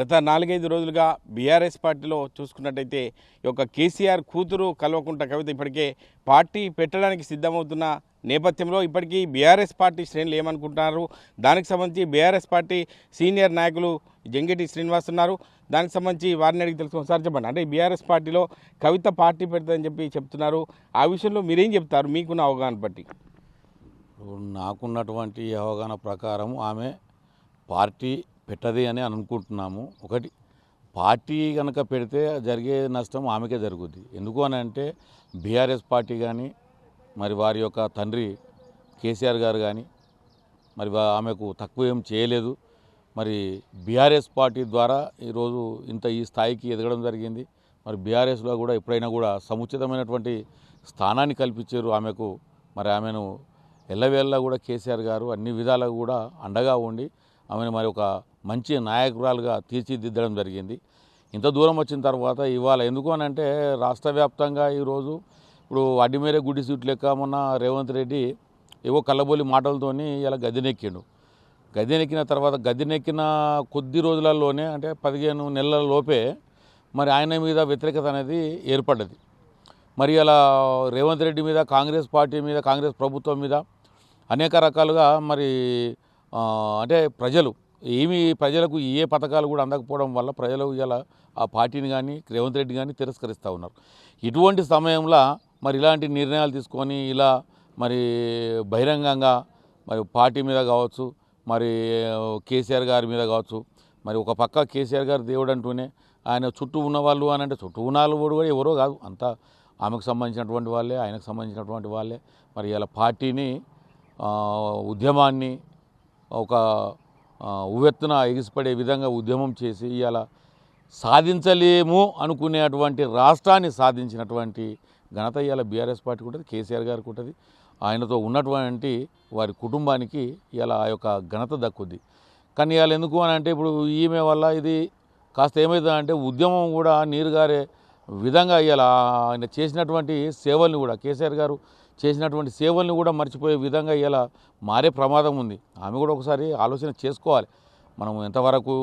గత నాలుగైదు రోజులుగా బీఆర్ఎస్ పార్టీలో చూసుకున్నట్టయితే ఈ యొక్క కేసీఆర్ కూతురు కల్వకుంట కవిత ఇప్పటికే పార్టీ పెట్టడానికి సిద్ధమవుతున్న నేపథ్యంలో ఇప్పటికీ బీఆర్ఎస్ పార్టీ శ్రేణులు ఏమనుకుంటున్నారు? దానికి సంబంధించి బీఆర్ఎస్ పార్టీ సీనియర్ నాయకులు జంగిటి శ్రీనివాస్ ఉన్నారు. దానికి సంబంధించి వారిని అడిగి తెలుసుకుని సార్ చెప్పండి. అంటే బీఆర్ఎస్ పార్టీలో కవిత పార్టీ పెడతాదని చెప్పి చెప్తున్నారు. ఆ విషయంలో మీరేం చెప్తారు? మీకున్న అవగాహన బట్టి. నాకున్నటువంటి అవగాహన ప్రకారం ఆమె పార్టీ పెట్టది అని అనుకుంటున్నాము. ఒకటి పార్టీ కనుక పెడితే జరిగే నష్టం ఆమెకే జరుగుద్ది. ఎందుకు అని అంటే బీఆర్ఎస్ పార్టీ కానీ మరి వారి యొక్క తండ్రి కేసీఆర్ గారు కానీ మరి ఆమెకు తక్కువ ఏం చేయలేదు. మరి బీఆర్ఎస్ పార్టీ ద్వారా ఈరోజు ఇంత ఈ స్థాయికి ఎదగడం జరిగింది. మరి బీఆర్ఎస్లో కూడా ఎప్పుడైనా కూడా సముచితమైనటువంటి స్థానాన్ని కల్పించారు ఆమెకు. మరి ఆమెను ఎల్లవేళ్ళ కూడా కేసీఆర్ గారు అన్ని విధాలుగా కూడా అండగా ఉండి ఆమెను మరి ఒక మంచి నాయకురాలుగా తీర్చిదిద్దడం జరిగింది. ఇంత దూరం వచ్చిన తర్వాత ఇవాళ ఎందుకు అని అంటే రాష్ట్ర వ్యాప్తంగా ఈరోజు ఇప్పుడు అడ్డిమేరే గుడి సీట్లు లెక్క మొన్న రేవంత్ రెడ్డి ఏవో కళ్ళబోలి మాటలతోని ఇలా గదినెక్కిండు గదినెక్కిన తర్వాత గదినెక్కిన కొద్ది రోజులలోనే అంటే పదిహేను నెలల లోపే మరి ఆయన మీద వ్యతిరేకత అనేది ఏర్పడ్డది. మరి అలా రేవంత్ రెడ్డి మీద కాంగ్రెస్ పార్టీ మీద కాంగ్రెస్ ప్రభుత్వం మీద అనేక రకాలుగా మరి అంటే ప్రజలు ఏమి ప్రజలకు ఏ పథకాలు కూడా అందకపోవడం వల్ల ప్రజలు ఇలా ఆ పార్టీని కానీ రేవంత్ రెడ్డి కానీ తిరస్కరిస్తూ ఉన్నారు. ఇటువంటి సమయంలో మరి ఇలాంటి నిర్ణయాలు తీసుకొని ఇలా మరి బహిరంగంగా మరి పార్టీ మీద కావచ్చు మరి కేసీఆర్ గారి మీద కావచ్చు మరి ఒక పక్క కేసీఆర్ గారు దేవుడు అంటూనే ఆయన చుట్టూ ఉన్నవాళ్ళు అని అంటే చుట్టూ ఉన్న వాళ్ళు కూడా ఎవరో కాదు. అంతా ఆమెకు సంబంధించినటువంటి వాళ్ళే ఆయనకు సంబంధించినటువంటి వాళ్ళే. మరి ఇలా పార్టీని ఉద్యమాన్ని ఒక ఉవ్వెత్తున ఎగిసిపడే విధంగా ఉద్యమం చేసి ఇవాళ సాధించలేము అనుకునేటువంటి రాష్ట్రాన్ని సాధించినటువంటి ఘనత ఇవాళ బీఆర్ఎస్ పార్టీకి ఉంటుంది కేసీఆర్ గారికి ఉంటుంది. ఆయనతో ఉన్నటువంటి వారి కుటుంబానికి ఇలా ఆ యొక్క ఘనత దక్కుద్ది. కానీ ఇవాళ ఎందుకు అని అంటే ఇప్పుడు ఈమె వల్ల ఇది కాస్త ఏమవుతుందంటే ఉద్యమం కూడా నీరుగారే విధంగా ఇలా ఆయన చేసినటువంటి సేవల్ని కూడా కేసీఆర్ గారు చేసినటువంటి సేవల్ని కూడా మర్చిపోయే విధంగా ఇలా మారే ప్రమాదం ఉంది. ఆమె కూడా ఒకసారి ఆలోచన చేసుకోవాలి. మనం ఎంతవరకు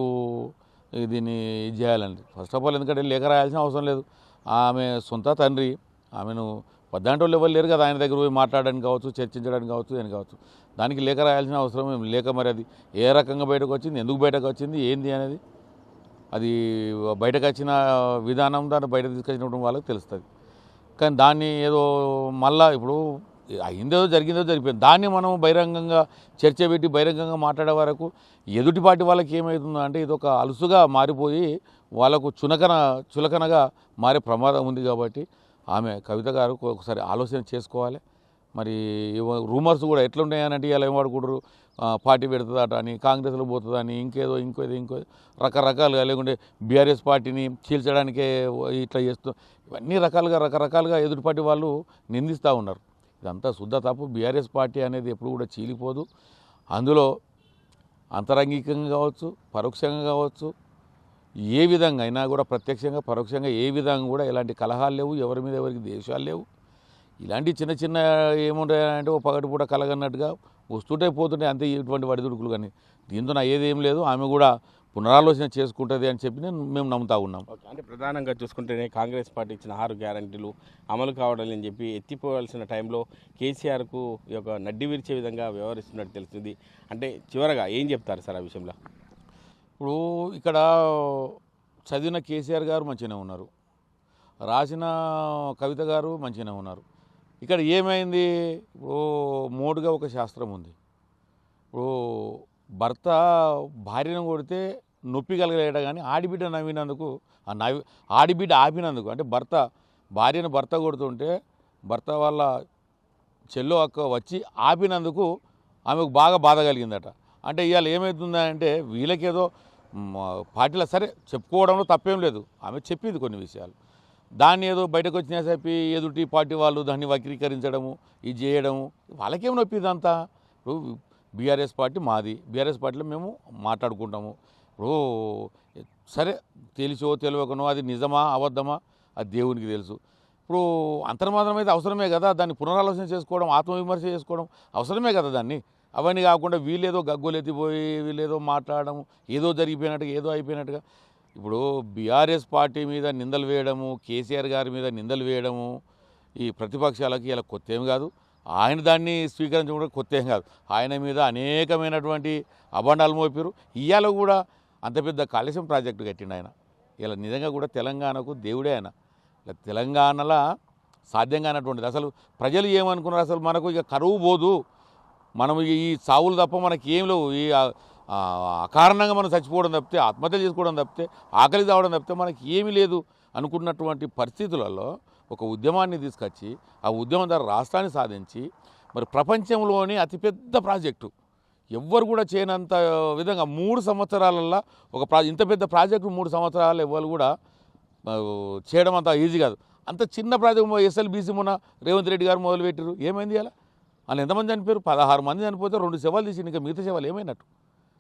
దీన్ని ఇది చేయాలండి ఫస్ట్ ఆఫ్ ఆల్ ఎందుకంటే లేఖ రాయాల్సిన అవసరం లేదు. ఆమె సొంత తండ్రి. ఆమెను పద్దాంటోళ్ళు ఎవరు లేరు కదా. ఆయన దగ్గర పోయి మాట్లాడడానికి కావచ్చు చర్చించడానికి కావచ్చు అని కావచ్చు. దానికి లేఖ రాయాల్సిన అవసరం ఏం? లేక మరి అది ఏ రకంగా బయటకు వచ్చింది? ఎందుకు బయటకు వచ్చింది? ఏంది అనేది అది బయటకు వచ్చిన విధానం దాన్ని బయట తీసుకొచ్చినప్పుడు వాళ్ళకి తెలుస్తుంది. కానీ దాన్ని ఏదో మళ్ళా ఇప్పుడు అయిందో జరిగిందో జరిగిపోయింది. దాన్ని మనం బహిరంగంగా చర్చ పెట్టి బహిరంగంగా మాట్లాడే వరకు ఎదుటిపాటి వాళ్ళకి ఏమవుతుందో అంటే ఇది ఒక అలుసుగా మారిపోయి వాళ్ళకు చునకన చులకనగా మారే ప్రమాదం ఉంది కాబట్టి ఆమె కవిత గారు ఒకసారి ఆలోచన చేసుకోవాలి. మరి రూమర్స్ కూడా ఎట్లున్నాయనంటే ఇలా ఏం వాడుకుంటారు? పార్టీ పెడుతుందట అని కాంగ్రెస్లో పోతుందని ఇంకేదో ఇంకేదో ఇంకో రకరకాలుగా లేకుంటే బీఆర్ఎస్ పార్టీని చీల్చడానికే ఇట్లా చేస్తూ ఇవన్నీ రకాలుగా రకరకాలుగా ఎదుటి పార్టీ వాళ్ళు నిందిస్తూ ఉన్నారు. ఇదంతా శుద్ధ తప్పు. బీఆర్ఎస్ పార్టీ అనేది ఎప్పుడు కూడా చీలిపోదు. అందులో అంతరంగికంగా కావచ్చు పరోక్షంగా కావచ్చు ఏ విధంగా అయినా కూడా ప్రత్యక్షంగా పరోక్షంగా ఏ విధంగా కూడా ఎలాంటి కలహాలు లేవు. ఎవరి మీద ఎవరికి దేశాలు లేవు. ఇలాంటి చిన్న చిన్న ఏముంటాయంటే ఓ పగటిపూట కలగన్నట్టుగా వస్తుంటే పోతుంటే అంతే ఇటువంటి వడిదుడుకులు కానీ. దీంతో నా ఏదేం లేదు. ఆమె కూడా పునరాలోచన చేసుకుంటుంది అని చెప్పి నేను మేము నమ్ముతా ఉన్నాం. అంటే ప్రధానంగా చూసుకుంటేనే కాంగ్రెస్ పార్టీ ఇచ్చిన ఆరు గ్యారంటీలు అమలు కావడాలని చెప్పి ఎత్తిపోవాల్సిన టైంలో కేసీఆర్కు ఈ యొక్క నడ్డి విరిచే విధంగా వ్యవహరిస్తున్నట్టు తెలుస్తుంది. అంటే చివరగా ఏం చెప్తారు సార్ ఆ విషయంలో? ఇప్పుడు ఇక్కడ చదివిన కేసీఆర్ గారు మంచిగానే ఉన్నారు. రాసిన కవిత గారు మంచిగానే ఉన్నారు. ఇక్కడ ఏమైంది? ఇప్పుడు మోడుగా ఒక శాస్త్రం ఉంది. ఇప్పుడు భర్త భార్యను కొడితే నొప్పి కలగలేట కానీ ఆడిబిడ్డ నవ్వినందుకు ఆ నవ్వి ఆడిబిడ్డ ఆపినందుకు అంటే భర్త భార్యను భర్త కొడుతుంటే భర్త వాళ్ళ చెల్లో అక్క వచ్చి ఆపినందుకు ఆమెకు బాగా బాధ కలిగిందట. అంటే ఇవాళ ఏమవుతుందంటే వీళ్ళకేదో మ, పార్టీలో సరే చెప్పుకోవడంలో తప్పేం లేదు. ఆమె చెప్పింది కొన్ని విషయాలు. దాన్ని ఏదో బయటకు వచ్చినా చెప్పి ఎదుటి పార్టీ వాళ్ళు దాన్ని వక్రీకరించడము ఇది చేయడము వాళ్ళకేం నొప్పి ఇదంతా? ఇప్పుడు బీఆర్ఎస్ పార్టీ మాది. బీఆర్ఎస్ పార్టీలో మేము మాట్లాడుకుంటాము. ఇప్పుడు సరే తెలిసో తెలియకనో అది నిజమా అబద్ధమా? అది దేవునికి తెలుసు. ఇప్పుడు అంతర్మాత్రం అయితే అవసరమే కదా దాన్ని పునరాలోచన చేసుకోవడం ఆత్మవిమర్శ చేసుకోవడం అవసరమే కదా దాన్ని? అవన్నీ కాకుండా వీళ్ళేదో గగ్గోలు ఎత్తిపోయి వీళ్ళేదో మాట్లాడడం ఏదో జరిగిపోయినట్టుగా ఏదో అయిపోయినట్టుగా. ఇప్పుడు బీఆర్ఎస్ పార్టీ మీద నిందలు వేయడము కేసీఆర్ గారి మీద నిందలు వేయడము ఈ ప్రతిపక్షాలకి ఇలా కొత్త ఏం కాదు. ఆయన దాన్ని స్వీకరించడం కూడా కొత్త ఏం కాదు. ఆయన మీద అనేకమైనటువంటి అభండాలు మోపారు ఇవాళ కూడా అంత పెద్ద కాళేశ్వరం ప్రాజెక్టు కట్టిండు ఆయన. ఇలా నిజంగా కూడా తెలంగాణకు దేవుడే ఆయన. ఇలా తెలంగాణలో సాధ్యం కానటువంటిది. అసలు ప్రజలు ఏమనుకున్నారు? అసలు మనకు ఇక కరువు పోదు. మనం ఈ సావులు తప్ప మనకి ఏం లేవు. ఈ అకారణంగా మనం చచ్చిపోవడం తప్పితే ఆత్మహత్య చేసుకోవడం తప్పితే ఆకలి తావడం తప్పితే మనకి ఏమీ లేదు అనుకున్నటువంటి పరిస్థితులలో ఒక ఉద్యమాన్ని తీసుకొచ్చి ఆ ఉద్యమం ద్వారా రాష్ట్రాన్ని సాధించి మరి ప్రపంచంలోని అతిపెద్ద ప్రాజెక్టు. ఎవ్వరు కూడా చేయనంత విధంగా మూడు సంవత్సరాలల్లో ఒక ప్రా ఇంత పెద్ద ప్రాజెక్టు మూడు సంవత్సరాలు ఎవ్వరు కూడా చేయడం అంత ఈజీ కాదు. అంత చిన్న ప్రాజెక్టు ఎస్ఎల్బీసీ మొన్న రేవంత్ రెడ్డి గారు మొదలుపెట్టారు ఏమైంది అలా వాళ్ళు ఎంతమంది చనిపోయారు? పదహారు మంది చనిపోతే రెండు శవాలు తీసి ఇంకా మిగతా శవాలు ఏమైనట్టు?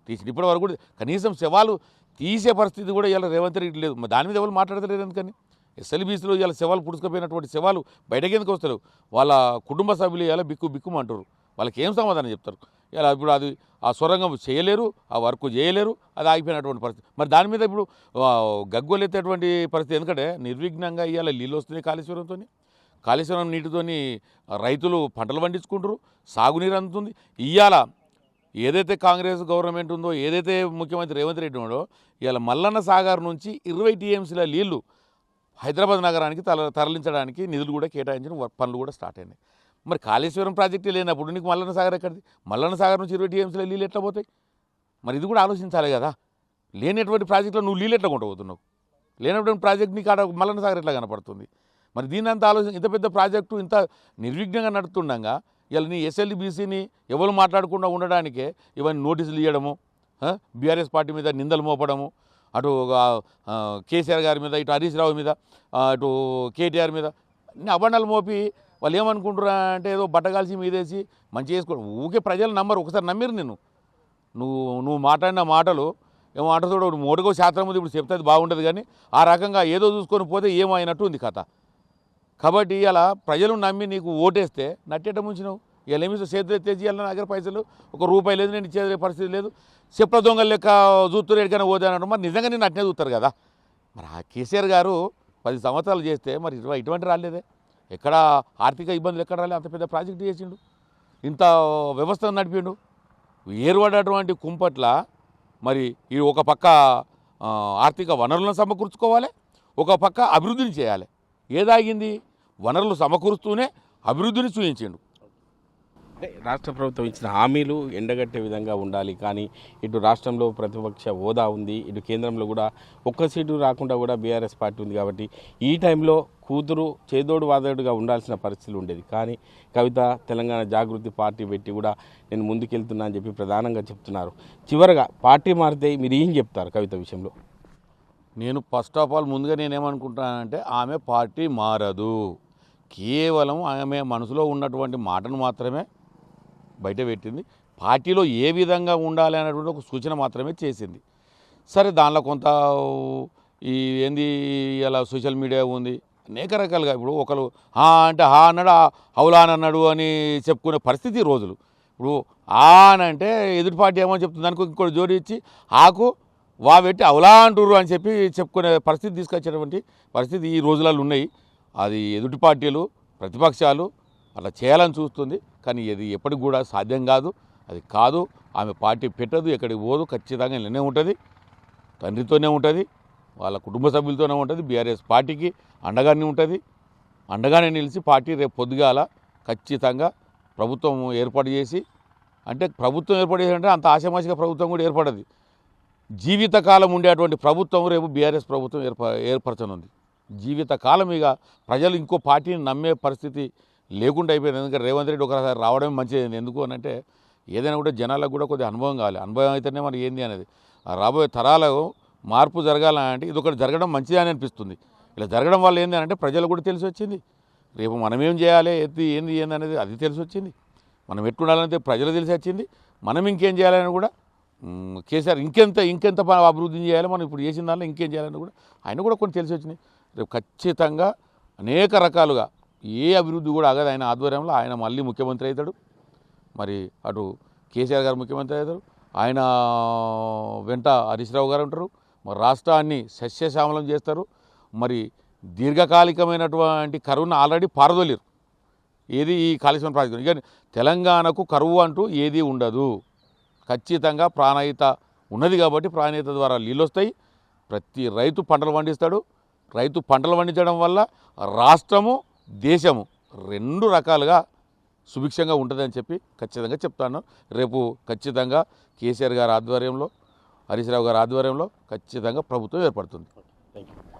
తీసి ఇప్పటి వరకు కనీసం శవాలు తీసే పరిస్థితి కూడా ఇలా రేవంత్ రెడ్డి లేదు. దాని మీద ఎవరు మాట్లాడతలేరు ఎందుకని? ఎస్ఎల్బీసీలో ఇలా శవాలు పుడుచుకుపోయినటువంటి శవాలు బయటకి ఎందుకు వస్తారు వాళ్ళ కుటుంబ సభ్యులు ఇలా బిక్కు బిక్కుమంటారు వాళ్ళకి ఏం సమాధానం చెప్తారు? ఇలా ఇప్పుడు అది ఆ సొరంగం చేయలేరు ఆ వర్క్ చేయలేరు అది ఆగిపోయినటువంటి పరిస్థితి. మరి దాని మీద ఇప్పుడు గగ్గోలెత్తేటువంటి పరిస్థితి ఎందుకంటే నిర్విఘ్నంగా ఇవాళ నీళ్ళు వస్తున్నాయి కాళేశ్వరంతో కాళేశ్వరం నీటితోని రైతులు పంటలు పండించుకుంటారు సాగునీరు అందుతుంది. ఇవాళ ఏదైతే కాంగ్రెస్ గవర్నమెంట్ ఉందో ఏదైతే ముఖ్యమంత్రి రేవంత్ రెడ్డి ఉన్నాడో ఇవాళ మల్లన్న సాగర్ నుంచి ఇరవై టీఎంసీల నీళ్ళు హైదరాబాద్ నగరానికి తల తరలించడానికి నిధులు కూడా కేటాయించిన పనులు కూడా స్టార్ట్ అయినాయి. మరి కాళేశ్వరం ప్రాజెక్టు లేనప్పుడు నీకు మల్లన్న సాగర్ ఎక్కడిది? మల్లన్న సాగర్ నుంచి ఇరవై టీఎంసీల నీళ్ళు ఎట్లా పోతాయి? మరి ఇది కూడా ఆలోచించాలి కదా. లేనటువంటి ప్రాజెక్టులో నువ్వు నీళ్ళు ఎట్లా కొంటపోతున్నావు లేనటువంటి ప్రాజెక్ట్ నీకు ఆడ మల్లన్న సాగర్ ఎట్లా కనపడుతుంది? మరి దీని అంత ఆలోచన ఇంత పెద్ద ప్రాజెక్టు ఇంత నిర్విఘ్నంగా నడుతుండగా ఇలా నీ ఎస్ఎల్బీసీని ఎవరు మాట్లాడకుండా ఉండడానికే ఇవన్నీ నోటీసులు ఇవ్వడము బీఆర్ఎస్ పార్టీ మీద నిందలు మోపడము అటు కేసీఆర్ గారి మీద ఇటు హరీష్ రావు మీద ఇటు అటు కేటీఆర్ మీద అన్ని అబండాలు మోపి వాళ్ళు ఏమనుకుంటారా అంటే ఏదో బట్టగాల్సి మీదేసి మంచి చేసుకో ఊకే ప్రజలు నమ్మరు ఒకసారి నమ్మిరు నిన్ను. నువ్వు నువ్వు మాట్లాడిన మాటలు ఏమో చూడ మోటుకో శాతం ఉంది ఇప్పుడు చెప్తే బాగుంటుంది కానీ ఆ రకంగా ఏదో చూసుకొని పోతే ఏమైనట్టు ఉంది కథ. కాబట్టి ఇలా ప్రజలు నమ్మి నీకు ఓటేస్తే నట్టేట ముంచినావు. ఇలా ఏమి చేతులు ఎత్తేసి ఇవాళ నా దగ్గర పైసలు. ఒక రూపాయి లేదు నేను ఇచ్చే పరిస్థితి లేదు. చెప్పల దొంగలు లెక్క చూస్తున్నారు ఎక్కడికైనా పోతానంటే మరి నిజంగా నేను అట్నే చూస్తారు కదా? మరి ఆ కేసీఆర్ గారు పది సంవత్సరాలు చేస్తే మరి ఇటువంటి ఇటువంటి రాలేదే? ఎక్కడ ఆర్థిక ఇబ్బందులు ఎక్కడ రాలేదు అంత పెద్ద ప్రాజెక్టు చేసిండు. ఇంత వ్యవస్థను నడిపిండు. ఏర్పడేటువంటి కుంపట్ల మరి ఈ ఒక పక్క ఆర్థిక వనరులను సమకూర్చుకోవాలి. ఒక పక్క అభివృద్ధిని చేయాలి. ఏదాగింది? వనరులు సమకూరుస్తూనే అభివృద్ధిని చూపించిండు రాష్ట్ర ప్రభుత్వం ఇచ్చిన హామీలు ఎండగట్టే విధంగా ఉండాలి. కానీ ఇటు రాష్ట్రంలో ప్రతిపక్ష హోదా ఉంది. ఇటు కేంద్రంలో కూడా ఒక్క సీటు రాకుండా కూడా బీఆర్ఎస్ పార్టీ ఉంది కాబట్టి ఈ టైంలో కూతురు చేదోడు వాదోడుగా ఉండాల్సిన పరిస్థితులు ఉండేది. కానీ కవిత తెలంగాణ జాగృతి పార్టీ పెట్టి కూడా నేను ముందుకెళ్తున్నా అని చెప్పి ప్రధానంగా చెప్తున్నారు. చివరగా పార్టీ మారితే మీరు ఏం చెప్తారు కవిత విషయంలో? నేను ఫస్ట్ ఆఫ్ ఆల్ ముందుగా నేనేమనుకుంటున్నానంటే ఆమె పార్టీ మారదు. కేవలం ఆమె మనసులో ఉన్నటువంటి మాటను మాత్రమే బయట పెట్టింది. పార్టీలో ఏ విధంగా ఉండాలి అనేటువంటి ఒక సూచన మాత్రమే చేసింది. సరే దానిలో కొంత ఈ ఏంది ఇలా సోషల్ మీడియా ఉంది. అనేక రకాలుగా ఇప్పుడు ఒకరు హా అంటే హా అన్నాడు హౌలా అని అన్నాడు అని చెప్పుకునే పరిస్థితి రోజులు. ఇప్పుడు ఆ అని అంటే ఎదుటి పార్టీ ఏమో చెప్తుంది దానికి ఇంకోటి జోడి ఇచ్చి ఆకు వా పెట్టి అవలా అంటుర్రు అని చెప్పి చెప్పుకునే పరిస్థితి తీసుకొచ్చేటువంటి పరిస్థితి ఈ రోజులలో ఉన్నాయి. అది ఎదుటి పార్టీలు ప్రతిపక్షాలు అలా చేయాలని చూస్తుంది. కానీ ఇది ఎప్పటికి కూడా సాధ్యం కాదు. అది కాదు. ఆమె పార్టీ పెట్టదు ఎక్కడికి పోదు. ఖచ్చితంగా ఇలానే ఉంటుంది. తండ్రితోనే ఉంటుంది. వాళ్ళ కుటుంబ సభ్యులతోనే ఉంటుంది. బీఆర్ఎస్ పార్టీకి అండగానే ఉంటుంది. అండగానే నిలిచి పార్టీ రేపు పొద్దుగాల ఖచ్చితంగా ప్రభుత్వం ఏర్పాటు చేసి అంటే ప్రభుత్వం ఏర్పాటు చేయాలంటే అంత ఆశామాషిగా ప్రభుత్వం కూడా ఏర్పడదు. జీవితకాలం ఉండేటువంటి ప్రభుత్వం రేపు బీఆర్ఎస్ ప్రభుత్వం ఏర్ప ఏర్పరచనుంది. జీవితకాలం ఇక ప్రజలు ఇంకో పార్టీని నమ్మే పరిస్థితి లేకుండా అయిపోయింది. ఎందుకంటే రేవంత్ రెడ్డి ఒకసారి రావడమే మంచిది ఎందుకు అని అంటే ఏదైనా కూడా జనాలకు కూడా కొద్దిగా అనుభవం కావాలి. అనుభవం అయితేనే మరి ఏంది అనేది. రాబోయే తరాలకు మార్పు జరగాలంటే ఇది ఒకటి జరగడం మంచిది అని అనిపిస్తుంది. ఇలా జరగడం వల్ల ఏంది అంటే ప్రజలు కూడా తెలిసి వచ్చింది. రేపు మనం ఏం చేయాలి ఎత్తి ఏంది ఏంది అనేది అది తెలిసి వచ్చింది. మనం ఎట్లుండాలంటే ప్రజలు తెలిసి వచ్చింది. మనం ఇంకేం చేయాలని కూడా కేసీఆర్ ఇంకెంత ఇంకెంత అభివృద్ధి చేయాలి మనం ఇప్పుడు చేసిన దానిలో ఇంకేం చేయాలని కూడా ఆయన కూడా కొన్ని తెలిసి వచ్చినాయి. రేపు ఖచ్చితంగా అనేక రకాలుగా ఏ అభివృద్ధి కూడా ఆగదు. ఆయన ఆధ్వర్యంలో ఆయన మళ్ళీ ముఖ్యమంత్రి అవుతాడు. మరి అటు కేసీఆర్ గారు ముఖ్యమంత్రి అవుతారు. ఆయన వెంట హరీష్ రావు గారు ఉంటారు. మరి రాష్ట్రాన్ని సస్యశ్యామలం చేస్తారు. మరి దీర్ఘకాలికమైనటువంటి కరువును ఆల్రెడీ పారదోలేరు. ఏది ఈ కాళేశ్వరం ప్రాజెక్టు. ఇక తెలంగాణకు కరువు అంటూ ఏది ఉండదు. ఖచ్చితంగా ప్రాణహిత ఉన్నది కాబట్టి ప్రాణాయిత ద్వారా నీళ్ళు వస్తాయి ప్రతి రైతు పంటలు పండిస్తాడు. రైతు పంటలు పండించడం వల్ల రాష్ట్రము దేశము రెండు రకాలుగా సుభిక్షంగా ఉంటుందని చెప్పి ఖచ్చితంగా చెప్తాను. రేపు ఖచ్చితంగా కేసీఆర్ గారి ఆధ్వర్యంలో హరీశ్రావు గారి ఆధ్వర్యంలో ఖచ్చితంగా ప్రభుత్వం ఏర్పడుతుంది.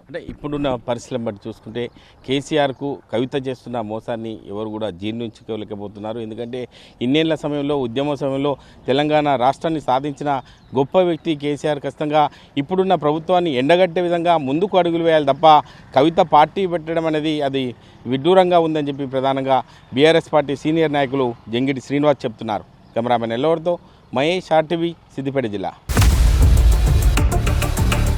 అంటే ఇప్పుడున్న పరిస్థితులను బట్టి చూసుకుంటే కేసీఆర్కు కవిత చేస్తున్న మోసాన్ని ఎవరు కూడా జీర్ణించుకోలేకపోతున్నారు. ఎందుకంటే ఇన్నేళ్ళ సమయంలో ఉద్యమ సమయంలో తెలంగాణ రాష్ట్రాన్ని సాధించిన గొప్ప వ్యక్తి కేసీఆర్ ఖచ్చితంగా ఇప్పుడున్న ప్రభుత్వాన్ని ఎండగట్టే విధంగా ముందుకు అడుగులు వేయాలి తప్ప కవిత పార్టీ పెట్టడం అనేది అది విడ్డూరంగా ఉందని చెప్పి ప్రధానంగా బీఆర్ఎస్ పార్టీ సీనియర్ నాయకులు జంగిటి శ్రీనివాస్ చెప్తున్నారు. కెమెరామెన్ ఎల్లవరితో మహేష్ ఆర్టీవీ సిద్దిపేట జిల్లా.